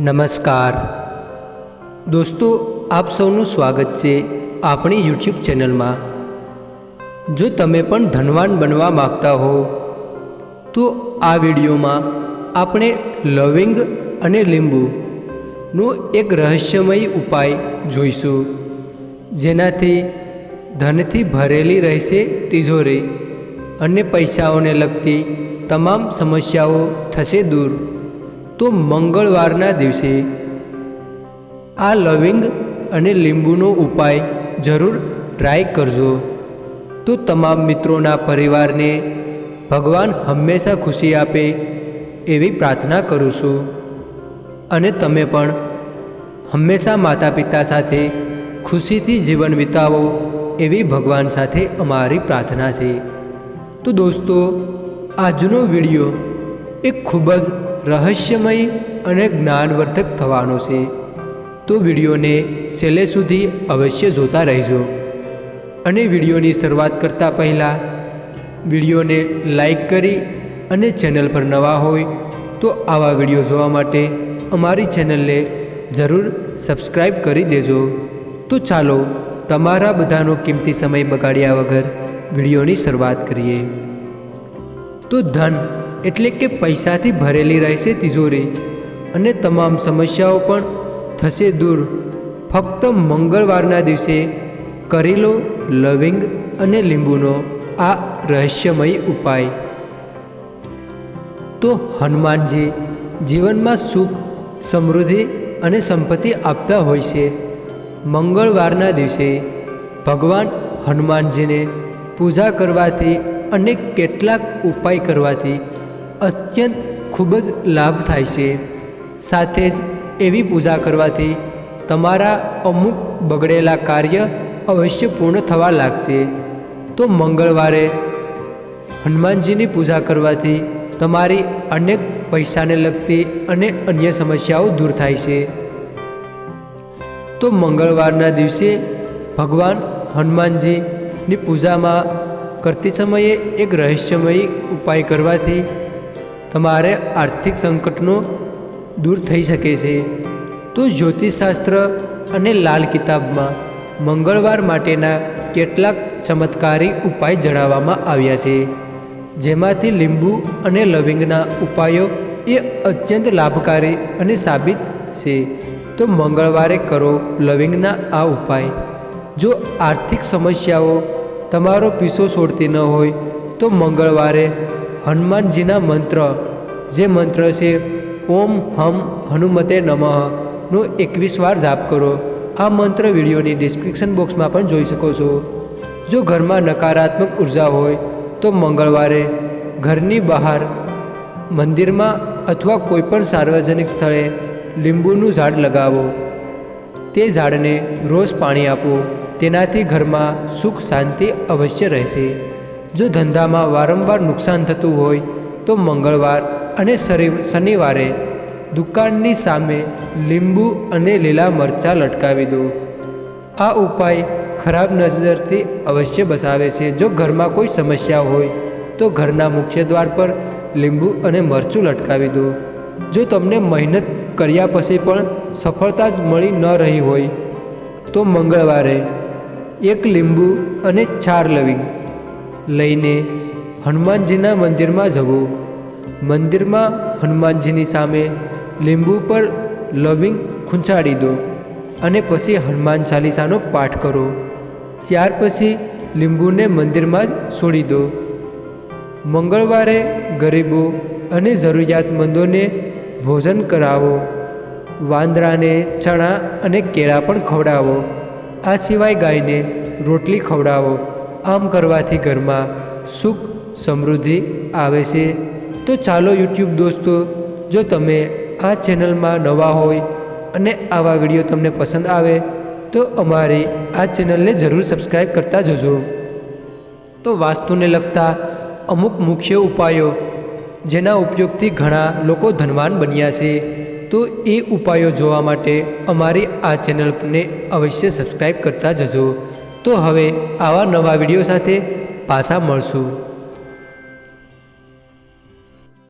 નમસ્કાર. દોસ્તો, આપ સૌનું સ્વાગત છે આપણી યુટ્યુબ ચેનલમાં. જો તમે પણ ધનવાન બનવા માગતા હો, તો આ વિડીયોમાં આપણે લવિંગ અને લીંબુનો એક રહસ્યમય ઉપાય જોઈશું. જેનાથી ધનથી ભરેલી રહેશે તિજોરી અને પૈસાઓને લગતી તમામ સમસ્યાઓ થશે દૂર. તો મંગળવારના દિવસે આ લવિંગ અને લીંબુનો ઉપાય જરૂર ટ્રાય કરજો. તો તમામ મિત્રોના પરિવારને ભગવાન હંમેશા ખુશી આપે એવી પ્રાર્થના કરું છું. અને તમે પણ હંમેશા માતા પિતા સાથે ખુશીથી જીવન વિતાવો એવી ભગવાન સાથે અમારી પ્રાર્થના છે. તો દોસ્તો, આજનો વીડિયો એક ખૂબ જ રહસ્યમય અને જ્ઞાનવર્ધક થવાનો છે. તો વિડીયોને છેલ્લે સુધી અવશ્ય જોતા રહેજો. અને વિડીયોની શરૂઆત કરતાં પહેલાં વિડીયોને લાઈક કરી અને ચેનલ પર નવા હોય તો આવા વીડિયો જોવા માટે અમારી ચેનલને જરૂર સબસ્ક્રાઈબ કરી દેજો. તો ચાલો તમારા બધાનો કિંમતી સમય બગાડ્યા વગર વિડીયોની શરૂઆત કરીએ. તો ધન એટલે કે પૈસાથી ભરેલી રહેશે તિજોરી. અને તમામ સમસ્યાઓ પણ થશે દૂર. ફક્ત મંગળવારના દિવસે કરી લો લવિંગ અને લીંબુનો આ રહસ્યમય ઉપાય. તો હનુમાનજી જીવનમાં સુખ, સમૃદ્ધિ અને સંપત્તિ આપતા હોય છે. મંગળવારના દિવસે ભગવાન હનુમાનજીને પૂજા કરવાથી અને કેટલાક ઉપાય કરવાથી અત્યંત ખૂબ જ લાભ થાય છે. સાથે જ એવી પૂજા કરવાથી તમારા અમુક બગડેલા કાર્ય અવશ્ય પૂર્ણ થવા લાગશે. તો મંગળવારે હનુમાનજીની પૂજા કરવાથી તમારી અનેક પૈસાને લગતી અને અન્ય સમસ્યાઓ દૂર થાય છે. તો મંગળવારના દિવસે ભગવાન હનુમાનજીની પૂજામાં કરતી સમયે એક રહસ્યમય ઉપાય કરવાથી તમારે આર્થિક સંકટનો દૂર થઈ શકે છે. તો જ્યોતિષશાસ્ત્ર અને લાલ કિતાબમાં મંગળવાર માટેના કેટલાક ચમત્કારી ઉપાય જણાવવામાં આવ્યા છે. જેમાંથી લીંબુ અને લવિંગના ઉપાયો એ અત્યંત લાભકારી અને સાબિત છે. તો મંગળવારે કરો લવિંગના આ ઉપાય. જો આર્થિક સમસ્યાઓ તમારો પીસો છોડતી ન હોય, તો મંગળવારે હનુમાનજીના મંત્ર. જે મંત્ર છે, ઓમ હમ હનુમતે નમઃ નો એકવીસ વાર જાપ કરો. આ મંત્ર વિડીયોની ડિસ્ક્રિપ્શન બોક્સમાં પણ જોઈ શકો છો. જો ઘરમાં નકારાત્મક ઊર્જા હોય, તો મંગળવારે ઘરની બહાર મંદિરમાં અથવા કોઈપણ સાર્વજનિક સ્થળે લીંબુનું ઝાડ લગાવો. તે ઝાડને રોજ પાણી આપો. તેનાથી ઘરમાં સુખ, શાંતિ અવશ્ય રહેશે. જો ધંધામાં વારંવાર નુકસાન થતું હોય, તો મંગળવાર અને શનિવારે દુકાનની સામે લીંબુ અને લીલા મરચાં લટકાવી દો. આ ઉપાય ખરાબ નજરથી અવશ્ય બસાવે છે. જો ઘરમાં કોઈ સમસ્યા હોય, તો ઘરના મુખ્ય દ્વાર પર લીંબુ અને મરચું લટકાવી દો. જો તમને મહેનત કર્યા પછી પણ સફળતા જ મળી ન રહી હોય, તો મંગળવારે એક લીંબુ અને ચાર લવિંગ. લઈને હનુમાનજીના મંદિરમાં જવું. મંદિરમાં હનુમાનજીની સામે લીંબુ પર લવિંગ ખૂંચાડી દો અને પછી હનુમાન ચાલીસાનો પાઠ કરો. ત્યાર પછી લીંબુને મંદિરમાં જ છોડી દો. મંગળવારે ગરીબો અને જરૂરિયાતમંદોને ભોજન કરાવો. વાંદરાને ચણા અને કેળા પણ ખવડાવો. આ સિવાય ગાયને રોટલી ખવડાવો. આમ કરવાથી ઘરમાં સુખ, સમૃદ્ધિ આવે છે. તો ચાલો યુટ્યુબ દોસ્તો, જો તમે આ ચેનલમાં નવા હોય અને આવા વીડિયો તમને પસંદ આવે, તો અમારી આ ચેનલને જરૂર સબસ્ક્રાઈબ કરતા જજો. તો વાસ્તુને લગતા અમુક મુખ્ય ઉપાયો, જેના ઉપયોગથી ઘણા લોકો ધનવાન બન્યા છે. તો એ ઉપાયો જોવા માટે અમારી આ ચેનલને અવશ્ય સબસ્ક્રાઈબ કરતા જજો. તો હવે આવા નવા વીડિયો સાથે પાછા મળશું.